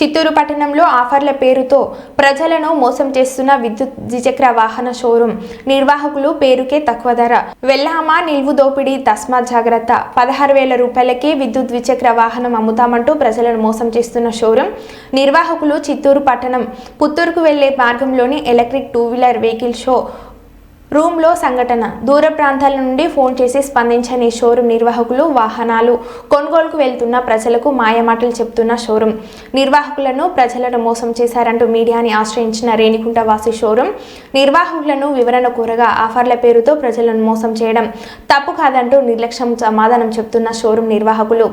చిత్తూరు పట్టణంలో ఆఫర్ల పేరుతో ప్రజలను మోసం చేస్తున్న విద్యుత్ ద్విచక్ర వాహన షోరూం నిర్వాహకులు పేరుకే తక్కువ ధర. వెల్లామా నిల్వు దోపిడీ తస్మాత్ జాగ్రత్త. పదహారు వేల రూపాయలకే విద్యుత్ ద్విచక్ర వాహనం అమ్ముతామంటూ ప్రజలను మోసం చేస్తున్న షోరూం నిర్వాహకులు చిత్తూరు పట్టణం పుత్తూరుకు వెళ్ళే మార్గంలోని electric two wheeler vehicle show రూమ్లో సంఘటన. దూర ప్రాంతాల నుండి ఫోన్ చేసి స్పందించని షోరూం నిర్వాహకులు వాహనాలు కొనుగోలుకు వెళ్తున్న ప్రజలకు మాయమాటలు చెప్తున్న షోరూం. నిర్వాహకులను ప్రజలను మోసం చేశారంటూ మీడియాని ఆశ్రయించిన రేణికుంట వాసి షోరూం. నిర్వాహకులను వివరణ కోరగా ఆఫర్ల పేరుతో ప్రజలను మోసం చేయడం తప్పు కాదంటూ నిర్లక్ష్యం సమాధానం చెప్తున్న షోరూం నిర్వాహకులు.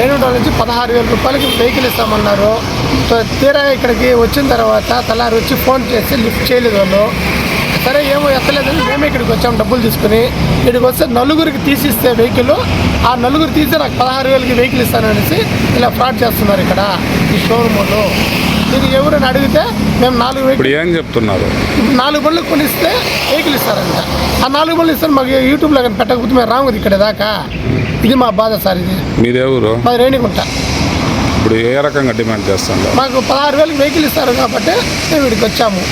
రేణుగుంట నుంచి పదహారు వేల రూపాయలకి వెహికల్ ఇస్తామన్నారు. సో తీరా ఇక్కడికి వచ్చిన తర్వాత తలారి వచ్చి ఫోన్ చేసి లిఫ్ట్ చేయలేదు వాళ్ళు. సరే ఏమో ఎత్తలేదని మేమే ఇక్కడికి వచ్చాము డబ్బులు తీసుకుని. ఇక్కడికి వస్తే నలుగురికి తీసిస్తే వెహికల్ ఆ నలుగురు తీసి నాకు పదహారు వేలకి వెహికల్ ఇస్తాననేసి ఇలా ఫ్రాడ్ చేస్తున్నారు ఇక్కడ ఈ షోరూమ్ వాళ్ళు ఇది ఎవరైనా అడిగితే మేము నాలుగు వెహికల్ ఏం చెప్తున్నారు? నాలుగు బండ్లు కొనిస్తే వెహికల్ ఇస్తారంట. ఆ నాలుగు బండ్లు ఇస్తారు మాకు యూట్యూబ్లో కానీ పెట్టకపోతే మేము రాము ఇక్కడ దాకా. ఇది మా బాధ సార్ ఇది. మీదే ఊరు? మాది రేణిగుంట. ఇప్పుడు ఏ రకంగా డిమాండ్ చేస్తున్నారు మాకు పదహారు వేలకు వెహికల్ ఇస్తారు కాబట్టి మేము ఇక్కడికి వచ్చాము.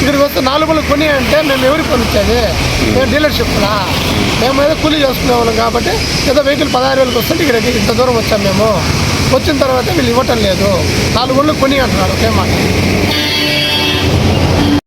ఇక్కడికి వస్తే నాలుగు వేలు కొని అంటే మేము ఎవరికి కొనిచ్చేది? మేము డీలర్షిప్లా మేము ఏదో కూలీ చేసుకునే వాళ్ళం కాబట్టి ఏదో వెహికల్ పదహారు వేలకు వస్తుంటే ఇక్కడికి ఇంత దూరం వచ్చాము మేము. వచ్చిన తర్వాత వీళ్ళు ఇవ్వటం లేదు. నాలుగు వేలు కొని అంటున్నారు ఒకే మాట.